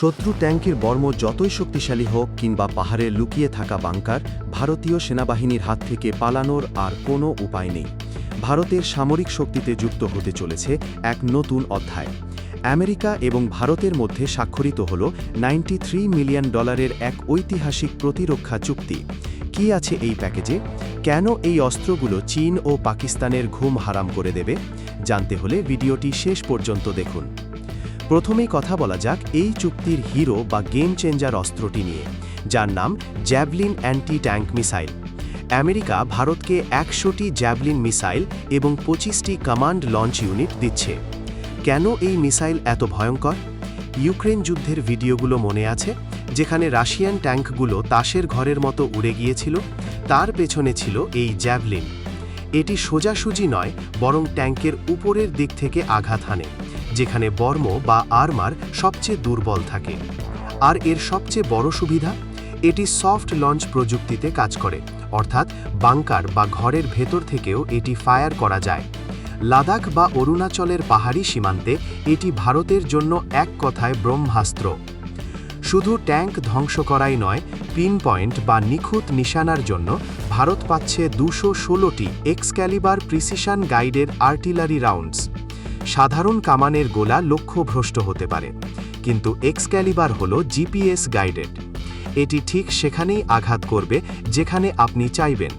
শত্রু ট্যাঙ্কের বর্ম যতই শক্তিশালী হোক কিংবা পাহাড়ে লুকিয়ে থাকা বাংকার, ভারতীয় সেনাবাহিনীর হাত থেকে পালানোর আর কোনো উপায় নেই। ভারতের সামরিক শক্তিতে যুক্ত হতে চলেছে এক নতুন অধ্যায়। আমেরিকা এবং ভারতের মধ্যে স্বাক্ষরিত হল নাইনটি মিলিয়ন ডলারের এক ঐতিহাসিক প্রতিরক্ষা চুক্তি। কি আছে এই প্যাকেজে? কেন এই অস্ত্রগুলো চীন ও পাকিস্তানের ঘুম হারাম করে দেবে? জানতে হলে ভিডিওটি শেষ পর্যন্ত দেখুন। প্রথমেই কথা বলা যাক এই চুক্তির হিরো বা গেম চেঞ্জার অস্ত্রটি নিয়ে, যার নাম javelin anti tank missile America ভারতকে একশোটি জ্যাভলিন মিসাইল এবং পঁচিশটি কমান্ড লঞ্চ ইউনিট দিচ্ছে। কেন এই মিসাইল এত ভয়ঙ্কর? ইউক্রেন যুদ্ধের ভিডিওগুলো মনে আছে, যেখানে রাশিয়ান ট্যাঙ্কগুলো তাসের ঘরের মতো উড়ে গিয়েছিল, তার পেছনে ছিল এই জ্যাভলিন এটি সোজাসুজি নয়, বরং ট্যাঙ্কের উপরের দিক থেকে আঘাত হানে। যেখানে বর্ম বা আর্মার সবচেয়ে দুর্বল থাকে। আর এর সবচেয়ে বড় সুবিধা, এটি সফট লঞ্চ প্রযুক্তিতে কাজ করে, অর্থাৎ বাংকার বা ঘরের ভেতর থেকেও এটি ফায়ার করা যায়। লাদাখ বা অরুণাচলের পাহাড়ি সীমান্তে এটি ভারতের জন্য এক কথায় ব্রহ্মাস্ত্র। শুধু ট্যাঙ্ক ধ্বংস করাই নয়, পিন পয়েন্ট বা নিখুঁত নিশানার জন্য ভারত পাচ্ছে দুশো ষোলোটি এক্সক্যালিবার প্রিসিশন গাইডের আর্টিলারি রাউন্ডস। সাধারণ কামানের গোলা লক্ষ্যভ্রষ্ট হতে পারে, কিন্তু এক্সক্যালিবার হল জিপিএস গাইডেড। এটি ঠিক সেখানেই আঘাত করবে যেখানে আপনি চাইবেন।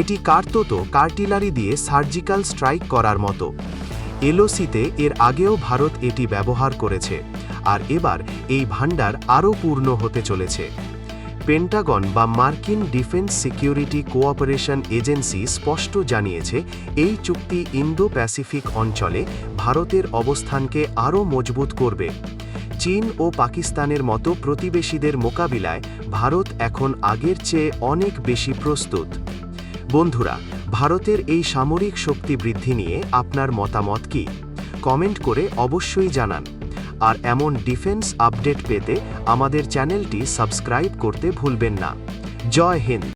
এটি কার্তত কার্টিলারি দিয়ে সার্জিক্যাল স্ট্রাইক করার মতো। এলওসিতে এর আগেও ভারত এটি ব্যবহার করেছে, আর এবার এই ভাণ্ডার আরও পূর্ণ হতে চলেছে। পেন্টাগন বা মার্কিন ডিফেন্স সিকিউরিটি কোঅপারেশন এজেন্সি স্পষ্ট জানিয়েছে, এই চুক্তি ইন্দো প্যাসিফিক অঞ্চলে ভারতের অবস্থানকে আরও মজবুত করবে। চীন ও পাকিস্তানের মতো প্রতিবেশীদের মোকাবিলায় ভারত এখন আগের চেয়ে অনেক বেশি প্রস্তুত। বন্ধুরা, ভারতের এই সামরিক শক্তি বৃদ্ধি নিয়ে আপনার মতামত কি? কমেন্ট করে অবশ্যই জানান। আর এমন ডিফেন্স আপডেট পেতে আমাদের চ্যানেলটি সাবস্ক্রাইব করতে ভুলবেন না। জয় হিন্দ।